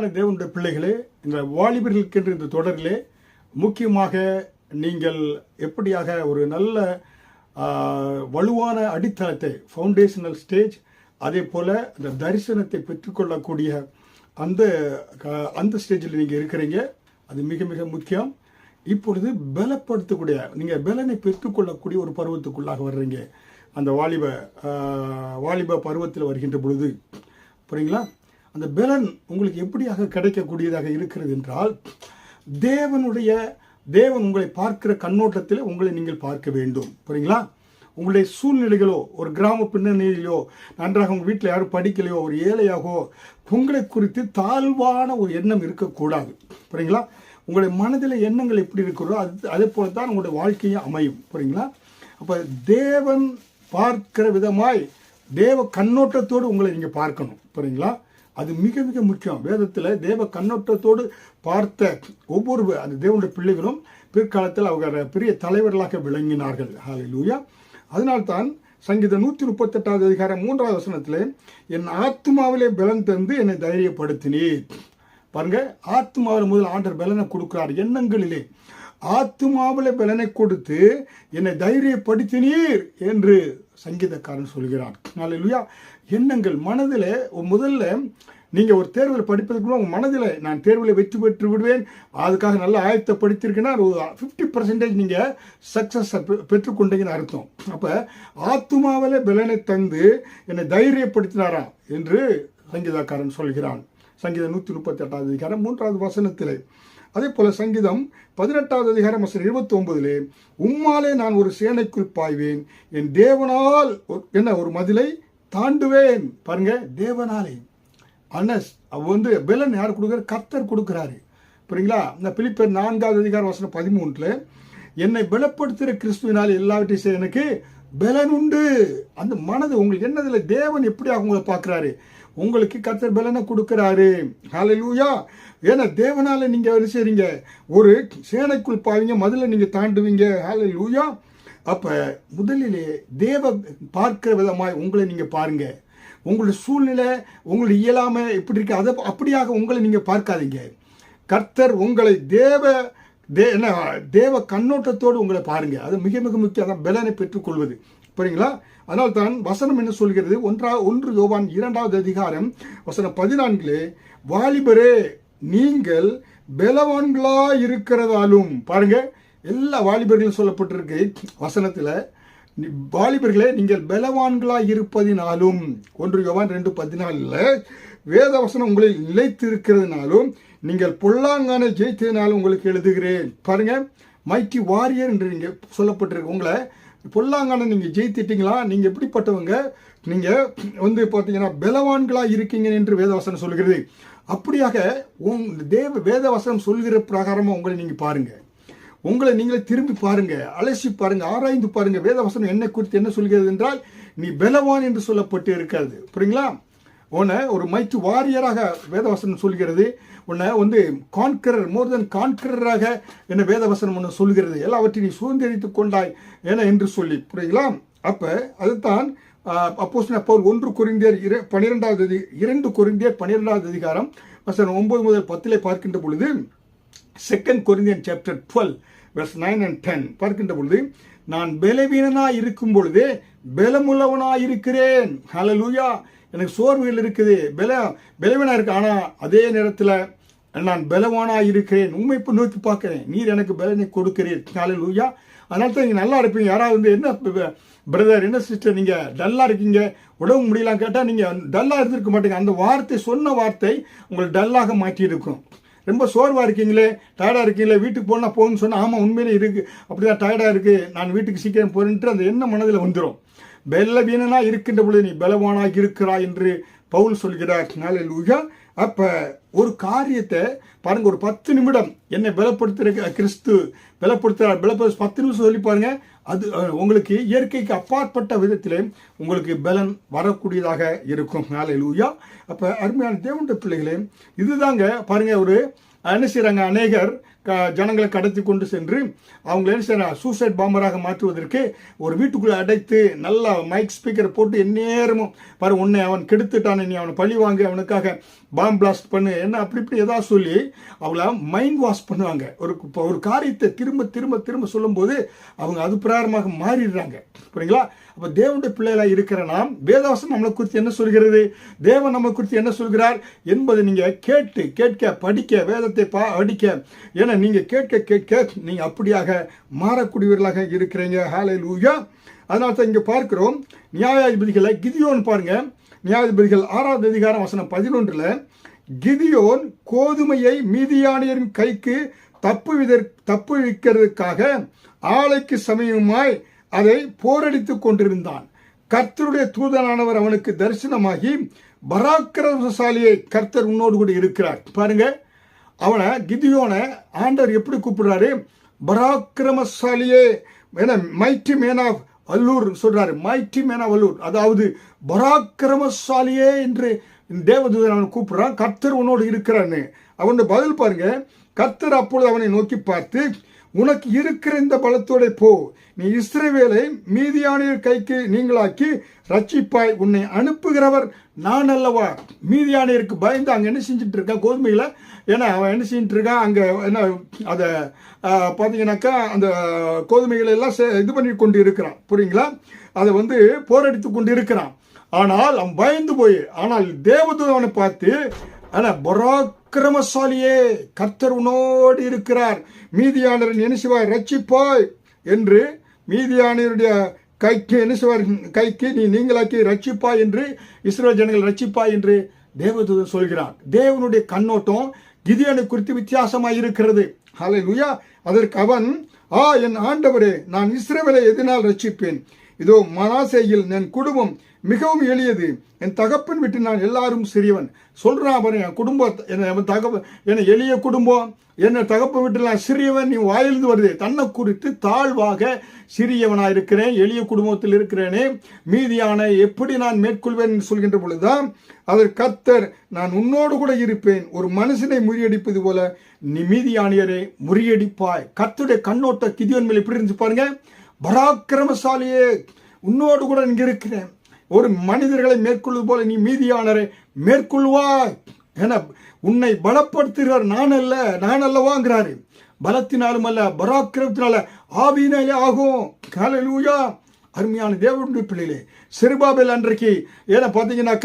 தேவனுடைய பிள்ளைகளே இந்த வாலிபர்களுக்கென்று இந்த தொடரிலே முக்கியமாக நீங்கள் எப்படியாக ஒரு நல்ல வலுவான அடித்தளத்தை ஃபவுண்டேஷனல் ஸ்டேஜ் அதே போல் அந்த தரிசனத்தை பெற்றுக்கொள்ளக்கூடிய அந்த க- அந்த ஸ்டேஜில் நீங்கள் இருக்கிறீங்க. அது மிக மிக முக்கியம். இப்பொழுது பலப்படுத்தக்கூடிய நீங்கள் பலனை பெற்றுக்கொள்ளக்கூடிய ஒரு பருவத்துக்குள்ளாக வர்றீங்க. அந்த வாலிப வாலிப பருவத்தில் வருகின்ற பொழுது. புரியுங்களா? அந்த பலன் உங்களுக்கு எப்படியாக கிடைக்கக்கூடியதாக இருக்கிறது என்றால் தேவனுடைய தேவன் உங்களை பார்க்கிற கண்ணோட்டத்தில் உங்களை நீங்கள் பார்க்க வேண்டும். புரியுங்களா? உங்களுடைய சூழ்நிலைகளோ ஒரு கிராம பின்னணியிலோ நன்றாக உங்கள் வீட்டில் யாரும் படிக்கலையோ ஒரு ஏழையாகோ உங்களை குறித்து தாழ்வான ஒரு எண்ணம் இருக்கக்கூடாது. புரியுங்களா? உங்களுடைய மனதில் எண்ணங்கள் எப்படி இருக்கிறதோ அது அதே போல தான் உங்களுடைய வாழ்க்கையும் அமையும். புரியுங்களா? அப்போ தேவன் பார்க்கிற விதமாய் தேவ கண்ணோட்டத்தோடு உங்களை நீங்கள் பார்க்கணும். புரியுங்களா? அது மிக மிக முக்கியம். வேதத்தில் தேவ கண்ணோட்டத்தோடு பார்த்த ஒவ்வொரு அந்த தேவனுடைய பிள்ளைகளும் பிற்காலத்தில் அவங்க பெரிய தலைவர்களாக விளங்கினார்கள். ஹalleluya அதனால்தான் சங்கீத நூற்றி முப்பத்தெட்டாவது அதிகாரம் மூன்றாவது வசனத்தில் என் ஆத்மாவிலே பலன் தந்து என்னை தைரியப்படுத்தினீர். பாருங்க ஆத்மாவில் முதல் ஆண்டர் பலனை கொடுக்கிறார் எண்ணங்களிலே. ஆத்மாவிலே பலனை கொடுத்து என்னை தைரியப்படுத்தினீர் என்று சங்கீதக்காரன் சொல்கிறார் இல்லையா எண்ணங்கள் மனதில் முதல்ல நீங்கள் ஒரு தேர்வில் படிப்பதற்கு உங்கள் மனதில் நான் தேர்வில் வெற்றி பெற்று விடுவேன். அதுக்காக நல்லா ஆயத்தப்படுத்தியிருக்கேன்னா ஒரு ஃபிஃப்டி பர்சன்டேஜ் நீங்கள் சக்ஸஸ் பெற்றுக்கொண்டீங்கன்னு அர்த்தம். அப்போ ஆத்மாவில் பலனை தந்து என்னை தைரியப்படுத்தினாரா என்று சங்கீதக்காரன் சொல்கிறான். சங்கீதம் நூற்றி முப்பத்தி எட்டாவது அதிகாரம் மூன்றாவது வசனத்திலே அதே போல சங்கீதம் பதினெட்டாவது அதிகாரம் இருபத்தி ஒன்பதுலே உம்மாலே நான் ஒரு சேனைக்குள் பாய்வேன் என் தேவனால் என்ன ஒரு மதிலை தாண்டுவேன். பாருங்க தேவனாலே. அனஸ் அவ வந்து பெலன் யார் கொடுக்குறாரு? கர்த்தர் கொடுக்குறாரு. புரியுங்களா? இந்த பிலிப்பர் நான்காவது அதிகாரம் வசனம் பதிமூன்றுல என்னை பலப்படுத்துகிற கிறிஸ்துவினால் எல்லாவற்றையும் எனக்கு பலன் உண்டு அந்த மனது உங்களுக்கு என்னதுல தேவன் எப்படி அவங்கள பார்க்குறாரு? உங்களுக்கு கர்த்தர் பலனை கொடுக்குறாரு. ஹalleluya ஏன்னா தேவனால நீங்கள் என்ன செய்றீங்க? ஒரு சேனைக்குள் பாவீங்க முதல்ல நீங்கள் தாண்டுவீங்க. லூயா அப்போ முதலிலே தேவ பார்க்கிற விதமாய் உங்களை நீங்கள் பாருங்கள் உங்களுடைய சூழ்நிலை உங்களுடைய இயலாமை எப்படி இருக்கு? அதை அப்படியாக உங்களை நீங்கள் பார்க்காதீங்க. கர்த்தர் உங்களை தேவ தே என்ன தேவ கண்ணோட்டத்தோடு உங்களை பாருங்க. அது மிக மிக முக்கியம் அதான் பலனை பெற்றுக்கொள்வது புரியுங்களா? அதனால் தான் வசனம் என்ன சொல்கிறது? ஒன்றா ஒன்று யோவான் இரண்டாவது அதிகாரம் வசனம் பதினான்கிலே வாலிபரே நீங்கள் பலவான்களா இருக்கிறதாலும் பாருங்க எல்லா வாலிபர்களும் சொல்லப்பட்டிருக்கு. வசனத்தில் வாலிபர்களே நீங்கள் பலவான்களாய் இருப்பதினாலும் ஒன்று யோவான் ரெண்டு பதினாலில் வேத வசனம் உங்களில் நிலைத்திருக்கிறதுனாலும் நீங்கள் பொல்லாங்கான ஜெயித்ததினால் உங்களுக்கு எழுதுகிறேன். பாருங்க மைட்டி வாரியர் என்று நீங்கள் சொல்லப்பட்டிருக்கு. உங்களை பொல்லாங்கான நீங்கள் ஜெயித்திட்டீங்களா? நீங்கள் எப்படிப்பட்டவங்க? நீங்கள் வந்து பார்த்தீங்கன்னா பலவான்களாக இருக்கீங்க என்று வேதவசனம் சொல்கிறது. அப்படியாக உங் தேவ வேதவசனம் சொல்கிற பிரகாரமாக உங்களை நீங்கள் பாருங்கள் உங்களை நீங்களே திரும்பி பாருங்க. அலசி பாருங்க ஆராய்ந்து பாருங்க. வேதவசனம் என்ன குறித்து என்ன சொல்கிறது என்றால் நீ பலவான் என்று சொல்லப்பட்டு இருக்காது புரியுங்களா? உன்னை ஒரு மைத்து வாரியராக வேதவசனம் சொல்கிறது. உன்னை வந்து கான்கரர் மோர் தென் கான்கரராக என்ன வேதவசனம் ஒன்று சொல்கிறது. எல்லாவற்றையும் நீ சுதந்திரித்து கொண்டாய் என என்று சொல்லி. புரியுங்களா அப்போ அதுதான் அப்போஸ் அப்போ ஒன்று குறிந்தியர் இர பன்னிரெண்டாவது அதி- இரண்டு குறிந்தியர் பன்னிரெண்டாவது அதிகாரம் வசனம் ஒன்பது முதல் பத்திலே பார்க்கின்ற பொழுது second Corinthian chapter twelve verse nine and ten பார்க்கின்ற பொழுது நான் பலவீனனாக இருக்கும் பொழுதே பலமுள்ளவனாக இருக்கிறேன் ஹலலூயா எனக்கு சோர்வுகள் இருக்குது. பல பலவீனா இருக்கு. ஆனா அதே நேரத்தில் நான் பலவானாய் இருக்கிறேன். உண்மை இப்போ நோக்கி பார்க்கிறேன். நீர் எனக்கு பலனை கொடுக்கிறீர். லூயா அதனால தான் நீங்கள் நல்லா இருப்பீங்க. யாராவது வந்து என்ன பிரதர் என்ன சிஸ்டர் நீங்கள் டல்லாக இருக்கீங்க? உடம்பு முடியலாம் கேட்டால் நீங்கள் டல்லாக இருந்திருக்க மாட்டீங்க. அந்த வார்த்தை சொன்ன வார்த்தை உங்களை டல்லாக மாற்றி இருக்கும் ரொம்ப சோர்வாக இருக்கீங்களே? டயர்டாக இருக்கீங்களே? வீட்டுக்கு போனால் போகணும்னு சொன்னால் ஆமாம் உண்மையிலே இருக்குது அப்படி தான் டயர்டாக இருக்குது நான் வீட்டுக்கு சீக்கிரம் போகிறேன்ட்டு அந்த எண்ணம் மனதில் வந்துடும் பலவீனனா இருக்கின்ற பொழுது நீ பலவானாக இருக்கிறாய் என்று பவுல் சொல்கிறார். நாளில் அப்போ ஒரு காரியத்தை பாருங்க ஒரு பத்து நிமிடம் என்னை பலப்படுத்துகிற கிறிஸ்து பலப்படுத்துகிறார். பலப்படுத்த பத்து நிமிஷம் சொல்லி பாருங்க அது உங்களுக்கு இயற்கைக்கு அப்பாற்பட்ட விதத்திலே உங்களுக்கு பலன் வரக்கூடியதாக இருக்கும். நாளை லூயா அப்போ அருமையான தேவண்ட பிள்ளைகளே இதுதாங்க பாருங்க ஒரு என்ன செய்கிறாங்க அநேகர் க- ஜனங்களை கடத்தி கொண்டு சென்று அவங்கள என்ன செய்யறா சூசைட் பாம்பராக மாற்றுவதற்கு ஒரு வீட்டுக்குள்ளே அடைத்து நல்லா மைக் ஸ்பீக்கர் போட்டு எந்நேரமும் பாரு உன்னை அவன் கெடுத்துட்டான் நீ அவனை பழி வாங்கி அவனுக்காக பாம் பிளாஸ்ட் பண்ணு என்ன அப்படி இப்படி ஏதாவது சொல்லி அவங்கள மைண்ட் வாஷ் பண்ணுவாங்க. ஒரு இப்போ ஒரு காரியத்தை திரும்ப திரும்ப திரும்ப சொல்லும்போது அவங்க அது பிரகாரமாக மாறிடுறாங்க. புரியுங்களா? அப்போ தேவனுடைய பிள்ளைகளாக இருக்கிற நாம் வேதவாசம் நம்மளை குறித்து என்ன சொல்கிறது? தேவன் நம்மை குறித்து என்ன சொல்கிறார்? என்பதை நீங்கள் கேட்டு கேட்க படிக்க வேதத்தை பா படிக்க. ஏன்னா நீங்கள் கேட்க கேட்க நீங்கள் அப்படியாக மாறக்கூடியவர்களாக இருக்கிறீங்க. ஹாலை லூயா அதனால தான் இங்கே பார்க்குறோம் நியாயாதிபதிகளை கிதியோன்னு பாருங்கள் நியாயாதிபதிகள் ஆறாவது அதிகாரம் வசனம் பதினொன்றில் கிதியோன் கோதுமையை மீதியானியரின் கைக்கு தப்புவிதற் தப்புவிக்கிறதுக்காக ஆலைக்கு சமயமாய் அதை போரடித்துக் கொண்டிருந்தான். கர்த்தருடைய தூதனானவர் அவனுக்கு தரிசனமாகி பராக்கிரமசாலியை கர்த்தர் உன்னோடு கூட இருக்கிறார். பாருங்க அவனை கிதியோனை ஆண்டவர் எப்படி கூப்பிடுறாரு? பராக்கிரமசாலியே என மைட்டி மேன் ஆஃப் வல்லூர் சொல்றாரு மைட்டி மேன் ஆஃப் வல்லூர். அதாவது பராக்கிரமசாலியே என்று தேவதூதன் அவன் கூப்பிடுறான். கர்த்தர் உன்னோடு இருக்கிறான்னு அவனுடைய பதில் பாருங்க. கர்த்தர் அப்பொழுது அவனை நோக்கி பார்த்து உனக்கு இருக்கிற இந்த பலத்தோட போ. நீ இஸ்ரவேலை மீதியானியர் கைக்கு நீங்களாக்கி ரட்சிப்பாய். உன்னை அனுப்புகிறவர் நான் அல்லவா? மீதியானியருக்கு பயந்து அங்கே என்ன செஞ்சுட்டு இருக்கான் கோதுமையில்? ஏன்னா அவன் என்ன செஞ்சுட்டு இருக்கான்? அங்கே என்ன அதை பார்த்தீங்கன்னாக்கா அந்த கோதுமைகளை எல்லாம் இது பண்ணி கொண்டு இருக்கிறான் புரியுங்களா? அதை வந்து போரடித்து கொண்டு இருக்கிறான் ஆனால் அவன் பயந்து போய் ஆனால் தேவதூதவனை பார்த்து ஆனா பராக்கிரமசாலியே கர்த்தர் உன்னோடு இருக்கிறார். மீதியானரின் என்ன செய்வாய் ரட்சிப்பாய் என்று மீதியானருடைய கைக்கு என்ன செய்வார் கைக்கு நீ நீங்களாக்கி ரட்சிப்பாய் என்று இஸ்ரோ ஜனங்கள் ரட்சிப்பாய் என்று தேவதூதன் சொல்கிறான். தேவனுடைய கண்ணோட்டம் கிதியனை குறித்து வித்தியாசமாக இருக்கிறது. ஹalleluya. அதற்கு அவன் ஆ என் ஆண்டவரே நான் இஸ்ரேவலை எதனால் ரட்சிப்பேன் இதோ மனாசேயில் என் குடும்பம் மிகவும் எளியது. என் தகப்பன் விட்டு நான் எல்லாரும் சிறியவன். சொல்கிறான் பாரு என் குடும்பம் என்ன என் தகப்ப என்ன எளிய குடும்பம் என்ன தகப்பன் விட்டு நான் சிறியவன் நீ வாயிலிருந்து வருது. தன்னை குறித்து தாழ்வாக சிறியவனாக இருக்கிறேன் எளிய குடும்பத்தில் இருக்கிறேனே. மீதியான எப்படி நான் மேற்கொள்வேன் என்று சொல்கின்ற பொழுதுதான் அதற்கு கத்தர் நான் உன்னோடு கூட இருப்பேன். ஒரு மனுஷனை முறியடிப்பது போல நீ மீதியானியரை முறியடிப்பாய். கத்துடைய கண்ணோட்ட கிதியோன்மையில் மேல் எப்படி இருந்துச்சு பாருங்கள் பராக்கிரமசாலியே உன்னோடு கூட இங்கே இருக்கிறேன். ஒரு மனிதர்களை மேற்கொள்வது போல நீ மீதியானரை மேற்கொள்வாய் என உன்னை பலப்படுத்துகிறார். நான் அல்ல நான் அல்லவாங்கிறாரு. பலத்தினாலும் அல்ல பராக்கிரமத்தினால ஆவியினாலே ஆகும். காலையில் அருமையான தேவனுடைய பிள்ளைகளே சிறுபாபில் அன்றைக்கு ஏன்னா பார்த்தீங்கன்னாக்க